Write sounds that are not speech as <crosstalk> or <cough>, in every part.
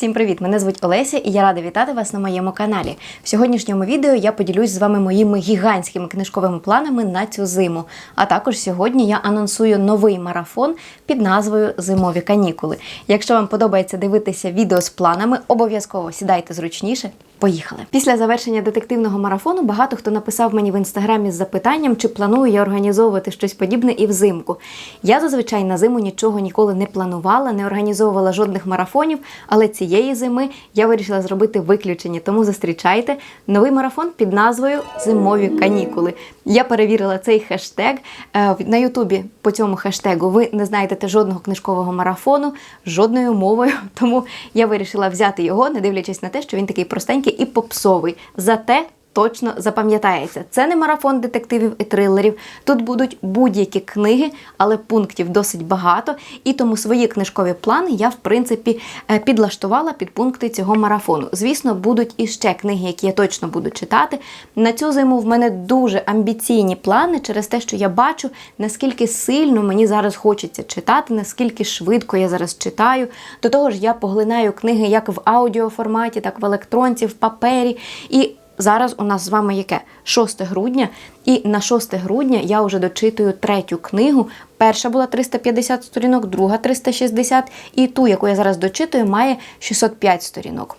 Всім привіт! Мене звуть Олеся і я рада вітати вас на моєму каналі. В сьогоднішньому відео я поділюсь з вами моїми гігантськими книжковими планами на цю зиму. А також сьогодні я анонсую новий марафон під назвою Зимові канікули. Якщо вам подобається дивитися відео з планами, обов'язково сідайте зручніше. Поїхали. Після завершення детективного марафону багато хто написав мені в інстаграмі з запитанням, чи планую я організовувати щось подібне і взимку. Я зазвичай на зиму нічого ніколи не планувала, не організовувала жодних марафонів, але цієї зими я вирішила зробити виключення. Тому зустрічайте новий марафон під назвою Зимові канікули. Я перевірила цей хештег Е, на Ютубі. По цьому хештегу ви не знайдете жодного книжкового марафону, жодною мовою. <laughs> Тому я вирішила взяти його, не дивлячись на те, що він такий простенький і попсовий. Зате точно запам'ятається. Це не марафон детективів і трилерів. Тут будуть будь-які книги, але пунктів досить багато. І тому свої книжкові плани я, в принципі, е, підлаштувала під пункти цього марафону. Звісно, будуть іще книги, які я точно буду читати. На цю зиму в мене дуже амбіційні плани через те, що я бачу, наскільки сильно мені зараз хочеться читати, наскільки швидко я зараз читаю. До того ж, я поглинаю книги як в аудіоформаті, так в електронці, в папері. І Зараз у нас з вами яке 6 грудня, і на 6 грудня я вже дочитую третю книгу. Перша була 350 сторінок, друга 360, і ту, яку я зараз дочитую, має 605 сторінок.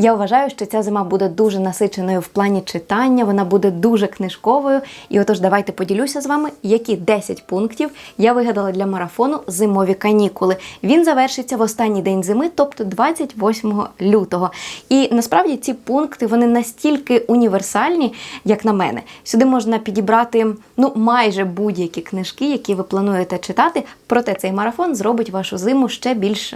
Я вважаю, що ця зима буде дуже насиченою в плані читання, вона буде дуже книжковою. І отож, давайте поділюся з вами, які 10 пунктів я вигадала для марафону зимові канікули. Він завершиться в останній день зими, тобто 28 лютого. І насправді ці пункти вони настільки універсальні, як на мене. Сюди можна підібрати ну майже будь-які книжки, які ви плануєте читати. Проте цей марафон зробить вашу зиму ще більш.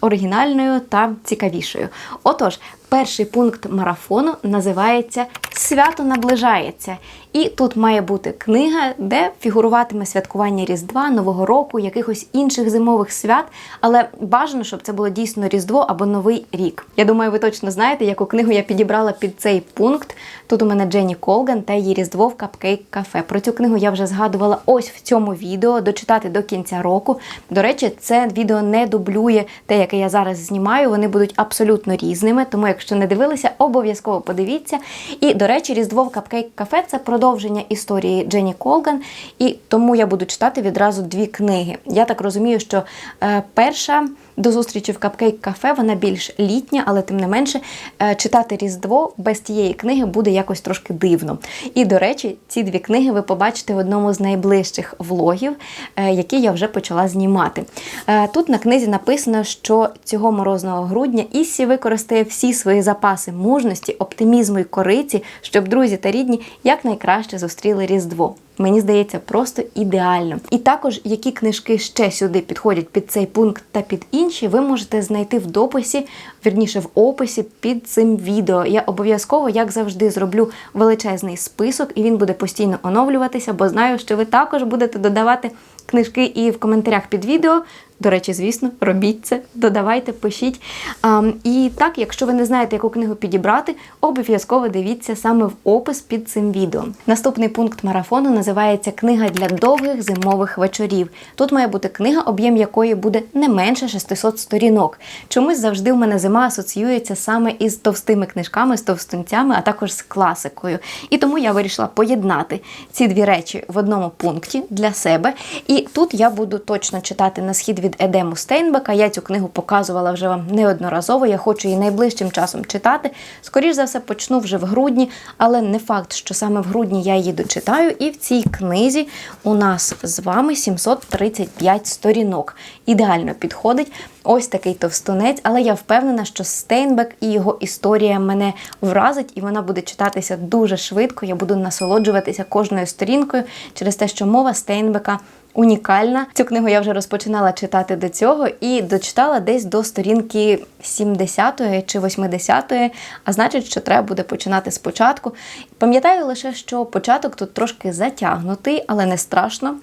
Оригінальною та цікавішою. Отож, перший пункт марафону називається Свято наближається. І тут має бути книга, де фігуруватиме святкування Різдва, Нового року, якихось інших зимових свят, але бажано, щоб це було дійсно Різдво або Новий рік. Я думаю, ви точно знаєте, яку книгу я підібрала під цей пункт. Тут у мене Дженні Колган та її Різдво в Капкейк Кафе. Про цю книгу я вже згадувала ось в цьому відео, дочитати до кінця року. До речі, це відео не дублює те, яке я зараз знімаю. Вони будуть абсолютно різними, тому якщо не дивилися, обов'язково подивіться. І, до речі, Різдво в Капкейк Кафе це продовження історії Дженні Колган, і тому я буду читати відразу дві книги. Я так розумію, що е, перша. До зустрічі в Капкейк Кафе вона більш літня, але тим не менше е, читати Різдво без тієї книги буде якось трошки дивно. І, до речі, ці дві книги ви побачите в одному з найближчих влогів, е, які я вже почала знімати. Е, Тут на книзі написано, що цього морозного грудня Іссі використає всі свої запаси мужності, оптимізму і кориці, щоб друзі та рідні якнайкраще зустріли Різдво. Мені здається, просто ідеально. І також, які книжки ще сюди підходять під цей пункт та під інші, ви можете знайти в дописі, вірніше в описі під цим відео. Я обов'язково, як завжди, зроблю величезний список, і він буде постійно оновлюватися, бо знаю, що ви також будете додавати книжки і в коментарях під відео. До речі, звісно, робіть це, додавайте, пишіть. А, і так, якщо ви не знаєте, яку книгу підібрати, обов'язково дивіться саме в опис під цим відео. Наступний пункт марафону називається Книга для довгих зимових вечорів. Тут має бути книга, об'єм якої буде не менше 600 сторінок. Чомусь завжди в мене зима асоціюється саме із товстими книжками, з товстунцями, а також з класикою. І тому я вирішила поєднати ці дві речі в одному пункті для себе. І тут я буду точно читати на схід від Едему Стейнбека. Я цю книгу показувала вже вам неодноразово. Я хочу її найближчим часом читати. Скоріше за все, почну вже в грудні, але не факт, що саме в грудні я її дочитаю. І в цій книзі у нас з вами 735 сторінок. Ідеально підходить. Ось такий товстунець, але я впевнена, що Стейнбек і його історія мене вразить, і вона буде читатися дуже швидко. Я буду насолоджуватися кожною сторінкою через те, що мова Стейнбека унікальна. Цю книгу я вже розпочинала читати до цього і дочитала десь до сторінки 70-ї чи 80-ї, а значить, що треба буде починати спочатку. Пам'ятаю лише, що початок тут трошки затягнутий, але не страшно.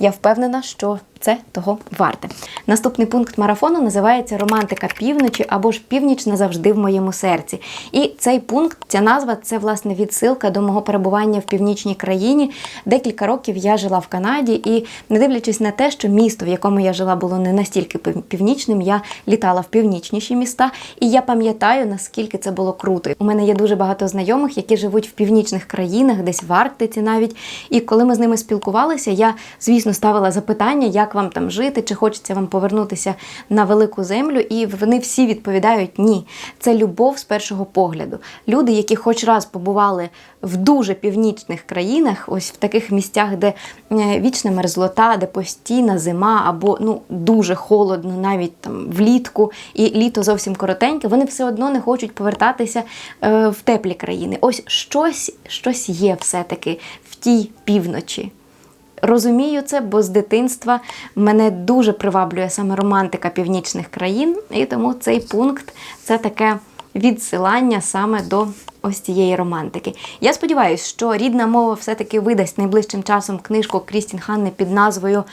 Я впевнена, що це того варте. Наступний пункт марафону називається Романтика півночі або ж північ назавжди в моєму серці. І цей пункт, ця назва це власне відсилка до мого перебування в північній країні. Декілька років я жила в Канаді, і не дивлячись на те, що місто, в якому я жила, було не настільки північним, я літала в північніші міста, і я пам'ятаю, наскільки це було круто. У мене є дуже багато знайомих, які живуть в північних країнах, десь в Арктиці навіть. І коли ми з ними спілкувалися, я, звісно, ставила запитання, як вам там жити, чи хочеться вам повернутися на велику землю. І вони всі відповідають ні. Це любов з першого погляду. Люди, які хоч раз побували в дуже північних країнах, ось в таких місцях, де е, вічна мерзлота, де постійна зима, або ну дуже холодно, навіть там влітку, і літо зовсім коротеньке, вони все одно не хочуть повертатися е, в теплі країни. Ось щось, щось є все-таки в тій півночі. Розумію це, бо з дитинства мене дуже приваблює саме романтика північних країн, і тому цей пункт це таке відсилання саме до ось цієї романтики. Я сподіваюся, що рідна мова все-таки видасть найближчим часом книжку Крістін Ханни під назвою.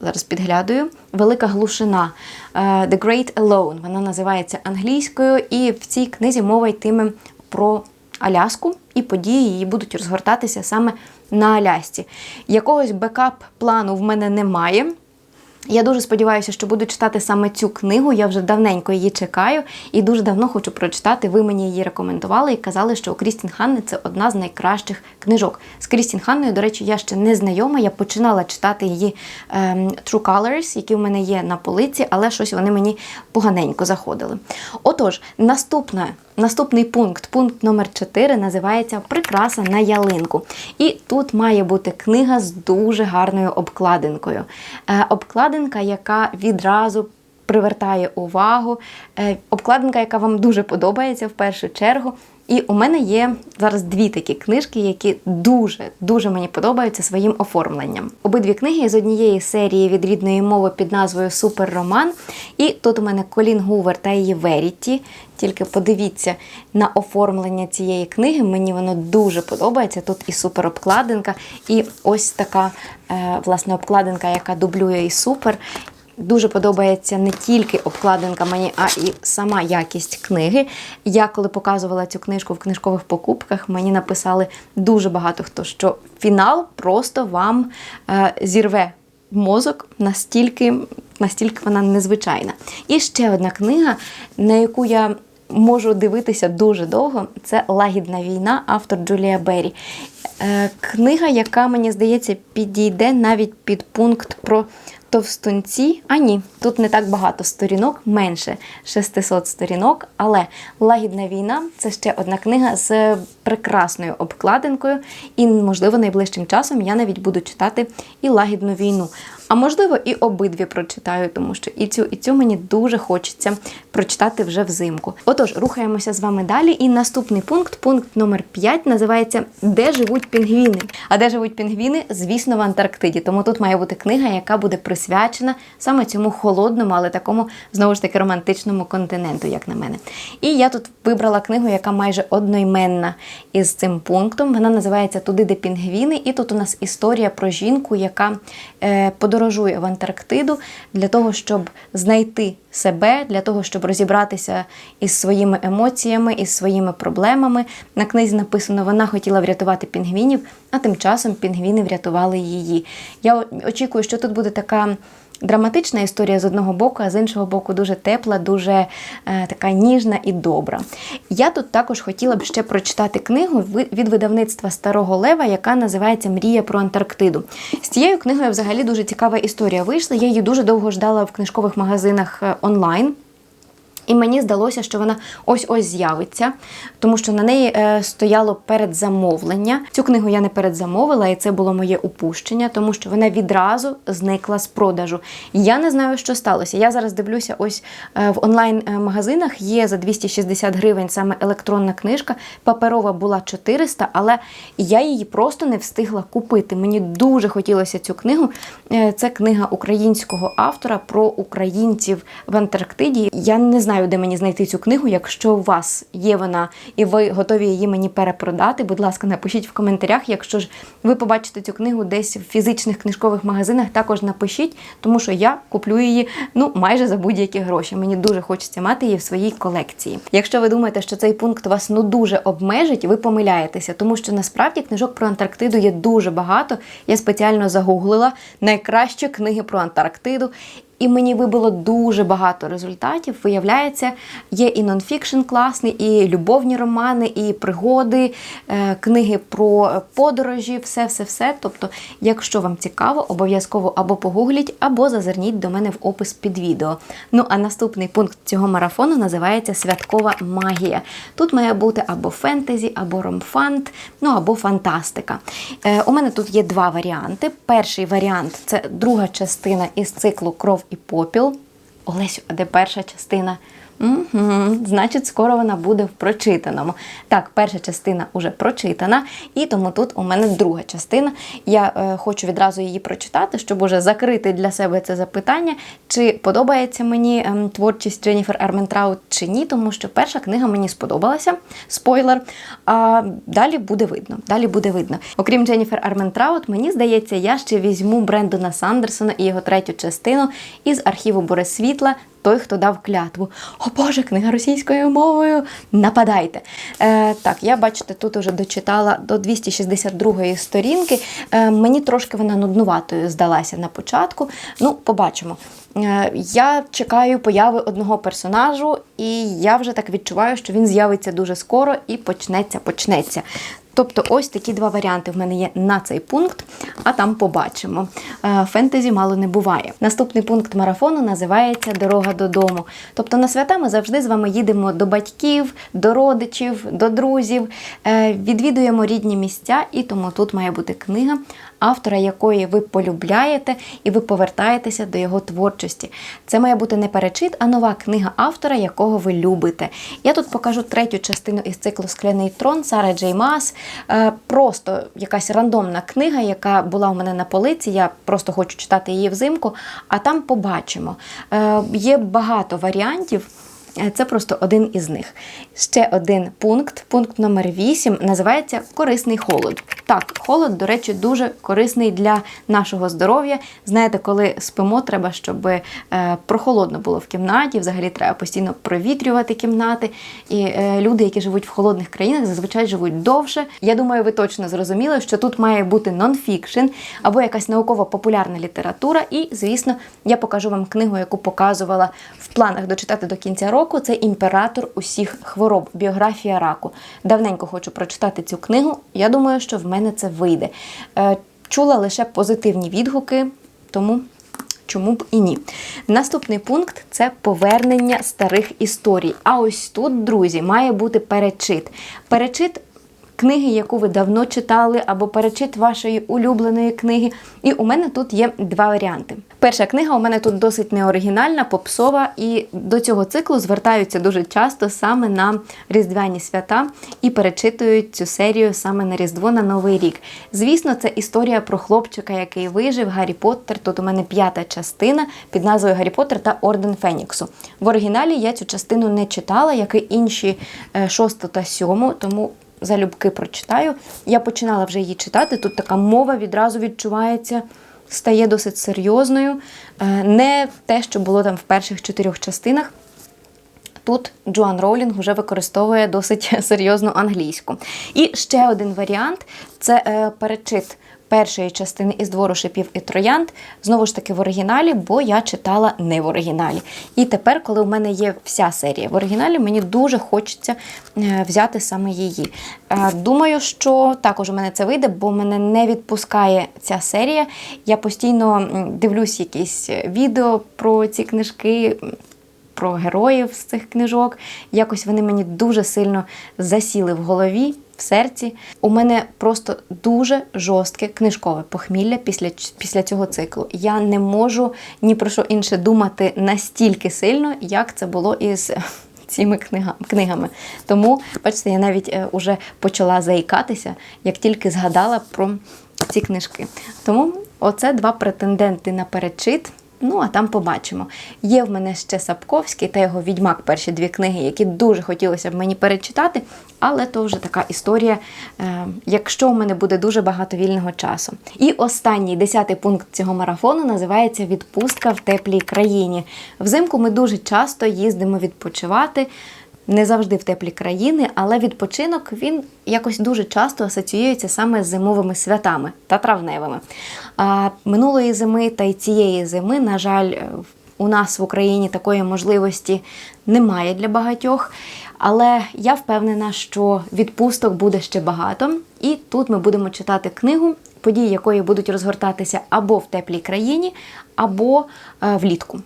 Зараз підглядую. Велика глушина е, The Great Alone. Вона називається англійською, і в цій книзі мова йтиме про Аляску, і події її будуть розгортатися саме на Алясці. Якогось бекап-плану в мене немає. Я дуже сподіваюся, що буду читати саме цю книгу. Я вже давненько її чекаю і дуже давно хочу прочитати. Ви мені її рекомендували і казали, що у Крістін Ханни це одна з найкращих книжок. З Крістін Ханною, до речі, я ще не знайома. Я починала читати її ем, True Colors, які в мене є на полиці, але щось вони мені поганенько заходили. Отож, наступна. Наступний пункт, пункт номер 4, називається Прикраса на ялинку. І тут має бути книга з дуже гарною обкладинкою. Е, обкладинка, яка відразу привертає увагу. Е, обкладинка, яка вам дуже подобається в першу чергу. І у мене є зараз дві такі книжки, які дуже дуже мені подобаються своїм оформленням. Обидві книги з однієї серії від рідної мови під назвою Суперроман. І тут у мене Колін Гувер та її Веріті. Тільки подивіться на оформлення цієї книги. Мені воно дуже подобається. Тут і суперобкладинка, і ось така е, власне обкладинка, яка дублює і супер. Дуже подобається не тільки обкладинка мені, а і сама якість книги. Я коли показувала цю книжку в книжкових покупках, мені написали дуже багато хто, що фінал просто вам е, зірве мозок настільки, настільки вона незвичайна. І ще одна книга, на яку я можу дивитися дуже довго, це Лагідна війна, автор Джулія Беррі. Е, Книга, яка, мені здається, підійде навіть під пункт про товстунці. А ні, тут не так багато сторінок, менше 600 сторінок. Але Лагідна війна це ще одна книга з прекрасною обкладинкою. І, можливо, найближчим часом я навіть буду читати і лагідну війну. А можливо, і обидві прочитаю, тому що і цю, і цю мені дуже хочеться прочитати вже взимку. Отож, рухаємося з вами далі. І наступний пункт, пункт номер 5, називається Де живуть пінгвіни? А де живуть пінгвіни? Звісно, в Антарктиді. Тому тут має бути книга, яка буде присвячена саме цьому холодному, але такому знову ж таки романтичному континенту, як на мене. І я тут вибрала книгу, яка майже одноіменна із цим пунктом. Вона називається Туди, де пінгвіни. І тут у нас історія про жінку, яка е, подорожує в Антарктиду для того, щоб знайти себе, для того, щоб розібратися із своїми емоціями, із своїми проблемами. На книзі написано, вона хотіла врятувати пінгвінів, а тим часом пінгвіни врятували її. Я очікую, що тут буде така. Драматична історія з одного боку, а з іншого боку, дуже тепла, дуже е, така ніжна і добра. Я тут також хотіла б ще прочитати книгу від видавництва Старого Лева, яка називається Мрія про Антарктиду. З цією книгою взагалі дуже цікава історія вийшла. Я її дуже довго ждала в книжкових магазинах е, онлайн. І мені здалося, що вона ось-ось з'явиться, тому що на неї е, стояло передзамовлення. Цю книгу я не передзамовила, і це було моє упущення, тому що вона відразу зникла з продажу. Я не знаю, що сталося. Я зараз дивлюся, ось е, в онлайн-магазинах є за 260 гривень саме електронна книжка. Паперова була 400, але я її просто не встигла купити. Мені дуже хотілося цю книгу. Е, Це книга українського автора про українців в Антарктиді. Я не знаю. Знаю, де мені знайти цю книгу. Якщо у вас є вона і ви готові її мені перепродати, будь ласка, напишіть в коментарях. Якщо ж ви побачите цю книгу десь в фізичних книжкових магазинах, також напишіть, тому що я куплю її ну майже за будь-які гроші. Мені дуже хочеться мати її в своїй колекції. Якщо ви думаєте, що цей пункт вас ну дуже обмежить, ви помиляєтеся, тому що насправді книжок про Антарктиду є дуже багато. Я спеціально загуглила найкращі книги про Антарктиду. І мені вибило дуже багато результатів. Виявляється, є і нонфікшн класний, і любовні романи, і пригоди, е, книги про подорожі, все-все-все. Тобто, якщо вам цікаво, обов'язково або погугліть, або зазирніть до мене в опис під відео. Ну а наступний пункт цього марафону називається Святкова магія. Тут має бути або фентезі, або ромфант, ну або фантастика. Е, у мене тут є два варіанти. Перший варіант це друга частина із циклу Кров і попіл. Олесю, а де перша частина? Угу, Значить, скоро вона буде в прочитаному. Так, перша частина вже прочитана, і тому тут у мене друга частина. Я е, хочу відразу її прочитати, щоб уже закрити для себе це запитання, чи подобається мені е, творчість Дженніфер Ерментраут чи ні, тому що перша книга мені сподобалася. Спойлер. А далі буде видно. Далі буде видно. Окрім Дженніфер Арментраут, мені здається, я ще візьму Брендона Сандерсона і його третю частину із архіву Борисвітла той, хто дав клятву. О Боже, книга російською мовою. Нападайте. Е, Так, я бачите, тут уже дочитала до 262-ї сторінки. Е, Мені трошки вона нуднуватою здалася на початку. Ну, побачимо. Е, Я чекаю появи одного персонажу, і я вже так відчуваю, що він з'явиться дуже скоро і почнеться, почнеться. Тобто, ось такі два варіанти в мене є на цей пункт, а там побачимо. Е, Фентезі мало не буває. Наступний пункт марафону називається Дорога додому. Тобто на свята ми завжди з вами їдемо до батьків, до родичів, до друзів, е, відвідуємо рідні місця, і тому тут має бути книга, автора якої ви полюбляєте, і ви повертаєтеся до його творчості. Це має бути не перечит, а нова книга автора, якого ви любите. Я тут покажу третю частину із циклу Скляний трон Сара Джей Мас. Е, Просто якась рандомна книга, яка була у мене на полиці. Я просто хочу читати її взимку, а там побачимо. Е, Є багато варіантів. Е, Це просто один із них. Ще один пункт, пункт номер 8, називається Корисний холод. Так, холод, до речі, дуже корисний для нашого здоров'я. Знаєте, коли спимо, треба, щоб е, прохолодно було в кімнаті. Взагалі треба постійно провітрювати кімнати. І е, люди, які живуть в холодних країнах, зазвичай живуть довше. Я думаю, ви точно зрозуміли, що тут має бути нонфікшн або якась науково-популярна література. І, звісно, я покажу вам книгу, яку показувала в планах дочитати до кінця року. Це імператор усіх хвороб, біографія раку. Давненько хочу прочитати цю книгу. Я думаю, що в мене це вийде. Е, Чула лише позитивні відгуки, тому. Чому б і ні? Наступний пункт це повернення старих історій. А ось тут, друзі, має бути перечит. Перечит книги, яку ви давно читали, або перечит вашої улюбленої книги. І у мене тут є два варіанти. Перша книга у мене тут досить неоригінальна, попсова, і до цього циклу звертаються дуже часто саме на різдвяні свята і перечитують цю серію саме на Різдво на Новий рік. Звісно, це історія про хлопчика, який вижив Гаррі Поттер. Тут у мене п'ята частина під назвою Гаррі Поттер та Орден Феніксу. В оригіналі я цю частину не читала, як і інші е, шосту та сьому, тому залюбки прочитаю. Я починала вже її читати. Тут така мова відразу відчувається, стає досить серйозною. Е, Не те, що було там в перших чотирьох частинах. Тут Джоан Роулінг вже використовує досить <laughs> серйозну англійську. І ще один варіант це е, перечит першої частини із двору шипів і троянд, знову ж таки в оригіналі, бо я читала не в оригіналі. І тепер, коли в мене є вся серія в оригіналі, мені дуже хочеться е, взяти саме її. Е, Думаю, що також у мене це вийде, бо мене не відпускає ця серія. Я постійно дивлюсь якісь відео про ці книжки. Про героїв з цих книжок. Якось вони мені дуже сильно засіли в голові, в серці. У мене просто дуже жорстке книжкове похмілля після, після цього циклу. Я не можу ні про що інше думати настільки сильно, як це було із <laughs> цими книга, книгами. Тому, бачите, я навіть е, уже почала заїкатися, як тільки згадала про ці книжки. Тому оце два претенденти на перечит. Ну, а там побачимо. Є в мене ще Сапковський та його відьмак перші дві книги, які дуже хотілося б мені перечитати, але то вже така історія, е, якщо у мене буде дуже багато вільного часу. І останній десятий пункт цього марафону називається Відпустка в теплій країні. Взимку ми дуже часто їздимо відпочивати. Не завжди в теплі країни, але відпочинок він якось дуже часто асоціюється саме з зимовими святами та травневими. А минулої зими та й цієї зими, на жаль, е, у нас в Україні такої можливості немає для багатьох. Але я впевнена, що відпусток буде ще багато, і тут ми будемо читати книгу, події якої будуть розгортатися або в теплій країні, або е, влітку.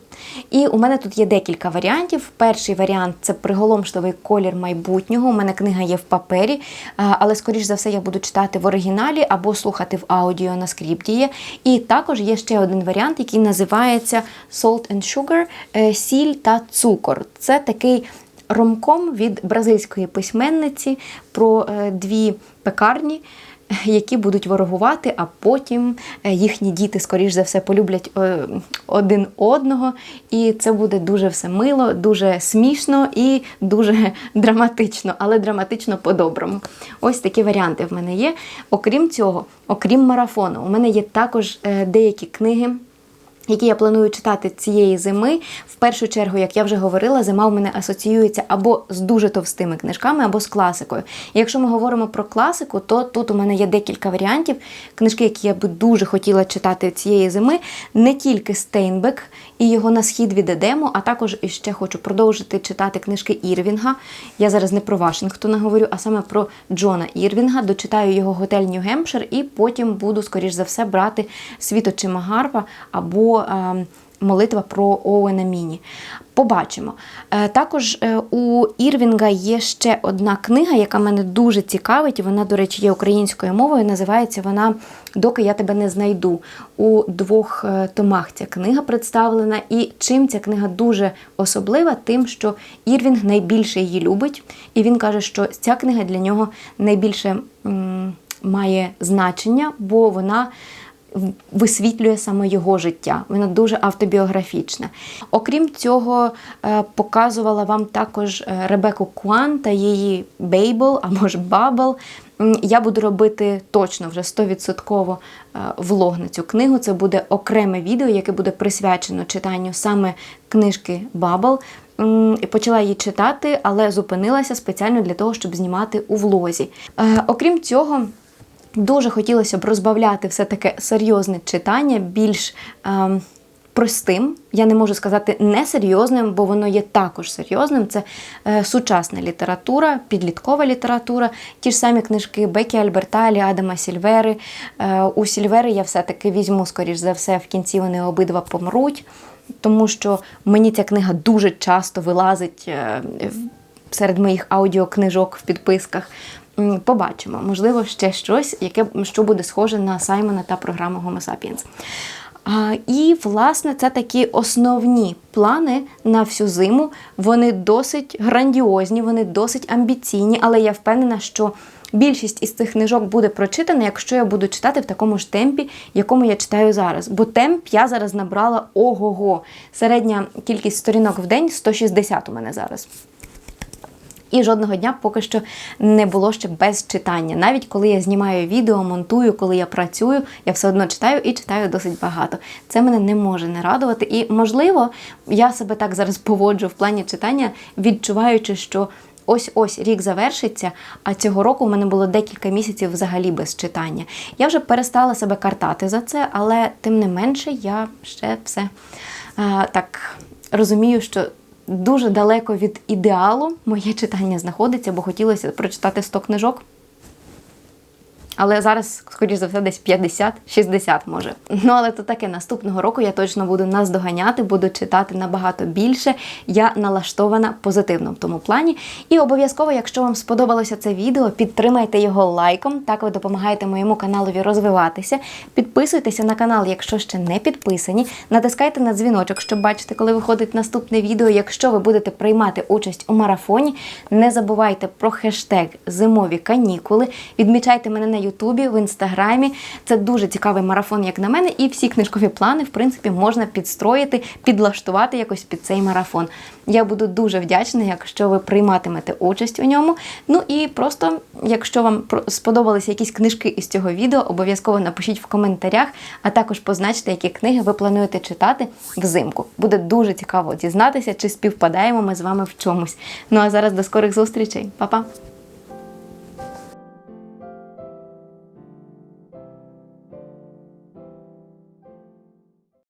І у мене тут є декілька варіантів. Перший варіант це приголомшливий колір майбутнього. У мене книга є в папері, е, але, скоріш за все, я буду читати в оригіналі або слухати в аудіо на скрипті. І також є ще один варіант, який називається Salt and Sugar е, сіль та цукор. Це такий ромком від бразильської письменниці про дві пекарні. <laughs> Які будуть ворогувати, а потім е, їхні діти, скоріш за все, полюблять е, один одного. І це буде дуже все мило, дуже смішно і дуже <laughs> драматично, але драматично по-доброму. Ось такі варіанти в мене є. Окрім цього, окрім марафону, у мене є також е, деякі книги які я планую читати цієї зими. В першу чергу, як я вже говорила, зима в мене асоціюється або з дуже товстими книжками, або з класикою. І якщо ми говоримо про класику, то тут у мене є декілька варіантів. Книжки, які я би дуже хотіла читати цієї зими, не тільки Стейнбек і його на схід від Едему, а також ще хочу продовжити читати книжки Ірвінга. Я зараз не про Вашингтона говорю, а саме про Джона Ірвінга. Дочитаю його готель Нью-Гемпшир і потім буду, скоріш за все, брати світочима Гарпа або е, молитва про Оуена Міні. Побачимо. Е, Також е, у Ірвінга є ще одна книга, яка мене дуже цікавить. Вона, до речі, є українською мовою. Називається вона Доки я тебе не знайду. У двох томах ця книга представлена. І чим ця книга дуже особлива, тим, що Ірвінг найбільше її любить. І він каже, що ця книга для нього найбільше має значення, бо вона висвітлює саме його життя. Вона дуже автобіографічна. Окрім цього, е, показувала вам також е, Ребеку Куан та її Бейбл або ж Бабл. Я буду робити точно вже 100% е, влог на цю книгу. Це буде окреме відео, яке буде присвячено читанню саме книжки Бабл. Почала її читати, але зупинилася спеціально для того, щоб знімати у влозі. Окрім цього. Дуже хотілося б розбавляти все таке серйозне читання, більш е, простим. Я не можу сказати несерйозним, бо воно є також серйозним. Це е, сучасна література, підліткова література, ті ж самі книжки Бекі Альберталі, Адама Сільвери. Е, у Сільвери я все-таки візьму, скоріш за все, в кінці вони обидва помруть, тому що мені ця книга дуже часто вилазить е, серед моїх аудіокнижок в підписках. Побачимо, можливо, ще щось, яке що буде схоже на Саймона та програму Homo sapiens. І, власне, це такі основні плани на всю зиму. Вони досить грандіозні, вони досить амбіційні, але я впевнена, що більшість із цих книжок буде прочитана, якщо я буду читати в такому ж темпі, якому я читаю зараз. Бо темп я зараз набрала ого-го. Середня кількість сторінок в день 160 у мене зараз. І жодного дня поки що не було ще без читання. Навіть коли я знімаю відео, монтую, коли я працюю, я все одно читаю і читаю досить багато. Це мене не може не радувати. І, можливо, я себе так зараз поводжу в плані читання, відчуваючи, що. Ось-ось рік завершиться, а цього року в мене було декілька місяців взагалі без читання. Я вже перестала себе картати за це, але тим не менше я ще все а, так розумію, що дуже далеко від ідеалу моє читання знаходиться, бо хотілося прочитати 100 книжок. Але зараз, скоріш за все, десь 50-60 може. Ну, але то таке наступного року я точно буду наздоганяти, буду читати набагато більше. Я налаштована позитивно в тому плані. І обов'язково, якщо вам сподобалося це відео, підтримайте його лайком. Так ви допомагаєте моєму каналові розвиватися. Підписуйтеся на канал, якщо ще не підписані. Натискайте на дзвіночок, щоб бачити, коли виходить наступне відео. Якщо ви будете приймати участь у марафоні, не забувайте про хештег зимові канікули. Відмічайте мене на Ютубі, в інстаграмі. Це дуже цікавий марафон, як на мене, і всі книжкові плани, в принципі, можна підстроїти, підлаштувати якось під цей марафон. Я буду дуже вдячна, якщо ви прийматимете участь у ньому. Ну і просто, якщо вам сподобалися якісь книжки із цього відео, обов'язково напишіть в коментарях, а також позначте, які книги ви плануєте читати взимку. Буде дуже цікаво дізнатися, чи співпадаємо ми з вами в чомусь. Ну а зараз до скорих зустрічей. Па-па!